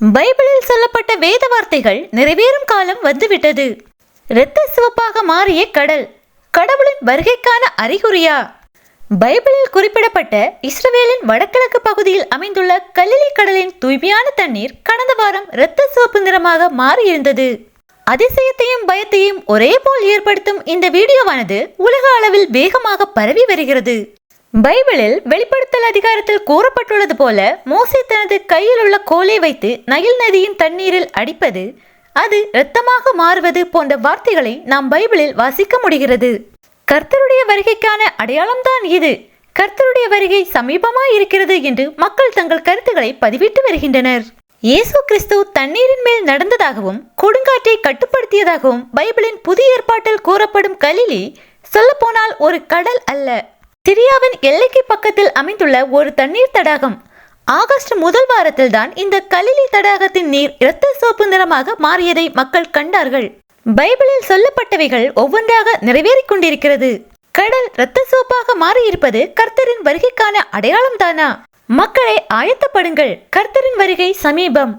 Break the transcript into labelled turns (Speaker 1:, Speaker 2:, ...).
Speaker 1: பைபிளில் சொல்லப்பட்ட வேத வார்த்தைகள் நிறைவேறும் காலம் வந்துவிட்டது. இரத்த சிவப்பாக மாறிய கடல் கடவுளின் வருகைக்கான அறிகுறியா? பைபிளில் குறிப்பிடப்பட்ட இஸ்ரவேலின் வடகிழக்கு பகுதியில் அமைந்துள்ள கலிலி கடலின் தூய்மையான தண்ணீர் கடந்த வாரம் இரத்த சிவப்பு நிறமாக மாறியிருந்தது. அதிசயத்தையும் பயத்தையும் ஒரே போல் ஏற்படுத்தும் இந்த வீடியோவானது உலக அளவில் வேகமாக பரவி வருகிறது. பைபிளில் வெளிப்படுத்தல் அதிகாரத்தில் கூறப்பட்டுள்ளது போல மோசே தனது கையில் உள்ள கோலை வைத்து நயில் நதியின் தண்ணீரில் அடிப்பது அது இரத்தமாக மாறுவது போன்ற வார்த்தைகளை நாம் பைபிளில் வாசிக்க முடிகிறது. கர்த்தருடைய வருகைக்கான அடையாளம்தான் இது. கர்த்தருடைய வருகை சமீபமாய் இருக்கிறது என்று மக்கள் தங்கள் கருத்துக்களை பதிவிட்டு வருகின்றனர். இயேசு கிறிஸ்து தண்ணீரின் மேல் நடந்ததாகவும் கொடுங்காற்றை கட்டுப்படுத்தியதாகவும் பைபிளின் புதிய ஏற்பாட்டில் கூறப்படும் கலிலி சொல்லப்போனால் ஒரு கடல் அல்ல. சிரியாவின் எல்லைக்கு பக்கத்தில் அமைந்துள்ள ஒரு தண்ணீர் தடாகம். ஆகஸ்ட் முதல் வாரத்தில் தான் இந்த கலிலி தடாகத்தின் நீர் இரத்த சோப்பு நிறமாக மாறியதை மக்கள் கண்டார்கள். பைபிளில் சொல்லப்பட்டவைகள் ஒவ்வொன்றாக நிறைவேறிக் கொண்டிருக்கிறது. கடல் இரத்த சோப்பாக மாறியிருப்பது கர்த்தரின் வருகைக்கான அடையாளம் தானா மக்களை ஆயத்தப்படுங்கள். கர்த்தரின் வருகை சமீபம்.